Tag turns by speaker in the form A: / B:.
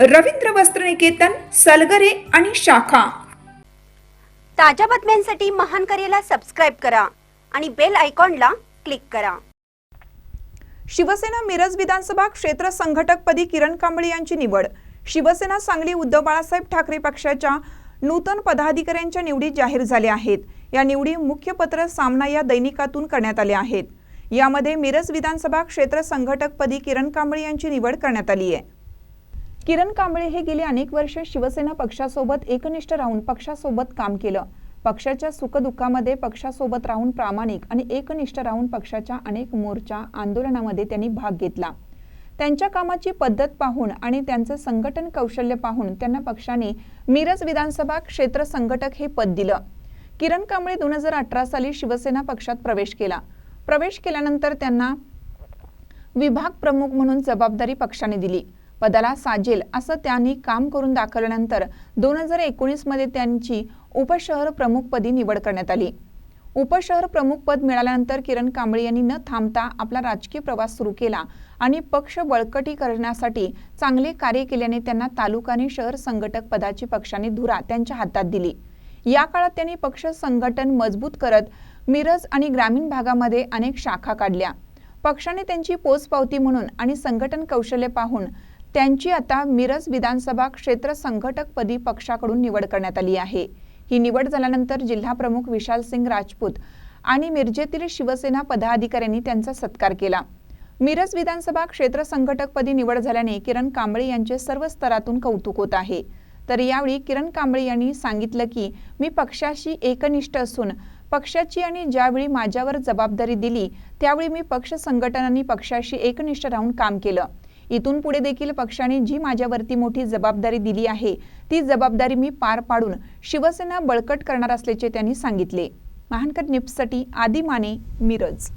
A: रवींद्र वस्त्रनिकेतन सलगरे आणि शाखा.
B: ताज्या बातम्यांसाठी महान करेला सबस्क्राईब करा आणि बेल आयकॉनला क्लिक करा.
C: शिवसेना मिरज विधानसभा क्षेत्र संघटकपदी किरण कांबळे यांची निवड. शिवसेना सांगली उद्धव बाळासाहेब ठाकरे पक्षाच्या नूतन पदाधिकाऱ्यांच्या निवडी जाहीर झाल्या आहेत. या निवडी मुख्य पत्र सामना या दैनिकातून करण्यात आल्या आहेत. यामध्ये मिरज विधानसभा क्षेत्र संघटकपदी किरण कांबळे यांची निवड करण्यात आली आहे. किरण कांबळे हे गेली अनेक वर्ष शिवसेना पक्षासोबत एकनिष्ठ राहून पक्षासोबत काम केलं. पक्षाच्या सुखदुःखामध्ये पक्षासोबत राहून प्रामाणिक आणि एकनिष्ठ राहून पक्षाच्या अनेक मोर्चा आंदोलनामध्ये त्यांनी भाग घेतला. त्यांच्या कामाची पद्धत पाहून आणि त्यांचं संघटन कौशल्य पाहून त्यांना पक्षाने मिरज विधानसभा क्षेत्र संघटक हे पद दिलं. किरण कांबळे दोन हजार अठरा साली शिवसेना पक्षात प्रवेश केला. प्रवेश केल्यानंतर त्यांना विभाग प्रमुख म्हणून जबाबदारी पक्षाने दिली. पदाला साजेल असं त्यांनी काम करून दाखवल्यानंतर दोन हजार एकोणीसमध्ये त्यांची उपशहर प्रमुखपदी निवड करण्यात आली. उपशहर प्रमुख पद मिळाल्यानंतर किरण कांबळे यांनी न थांबता आपला राजकीय प्रवास सुरू केला आणि पक्ष बळकटी करण्यासाठी चांगले कार्य केल्याने त्यांना तालुका आणि शहर संघटक पदाची पक्षाने धुरा त्यांच्या हातात दिली. या काळात त्यांनी पक्ष संघटन मजबूत करत मिरज आणि ग्रामीण भागामध्ये अनेक शाखा काढल्या. पक्षाने त्यांची पोचपावती म्हणून आणि संघटन कौशल्य पाहून त्यांची आता मिरज विधानसभा क्षेत्र संघटकपदी पक्षाकडून निवड करण्यात आली आहे. ही निवड झाल्यानंतर जिल्हाप्रमुख विशाल सिंग राजपूत आणि मिरजेतील शिवसेना पदाधिकाऱ्यांनी त्यांचा सत्कार केला. मिरज विधानसभा क्षेत्र संघटकपदी निवड झाल्याने किरण कांबळे यांचे सर्व स्तरातून कौतुक होत आहे. तर यावेळी किरण कांबळे यांनी सांगितलं की मी पक्षाशी एकनिष्ठ असून पक्षाची आणि ज्यावेळी माझ्यावर जबाबदारी दिली त्यावेळी मी पक्ष संघटनांनी पक्षाशी एकनिष्ठ राहून काम केलं. इथून पुढे देखील पक्षाने जी माझ्यावरती मोठी जबाबदारी दिली आहे ती जबाबदारी मी पार पाडून शिवसेना बळकट करणार असल्याचे त्यांनी सांगितले. महानकर निप्ससाठी आदी माने मिरज.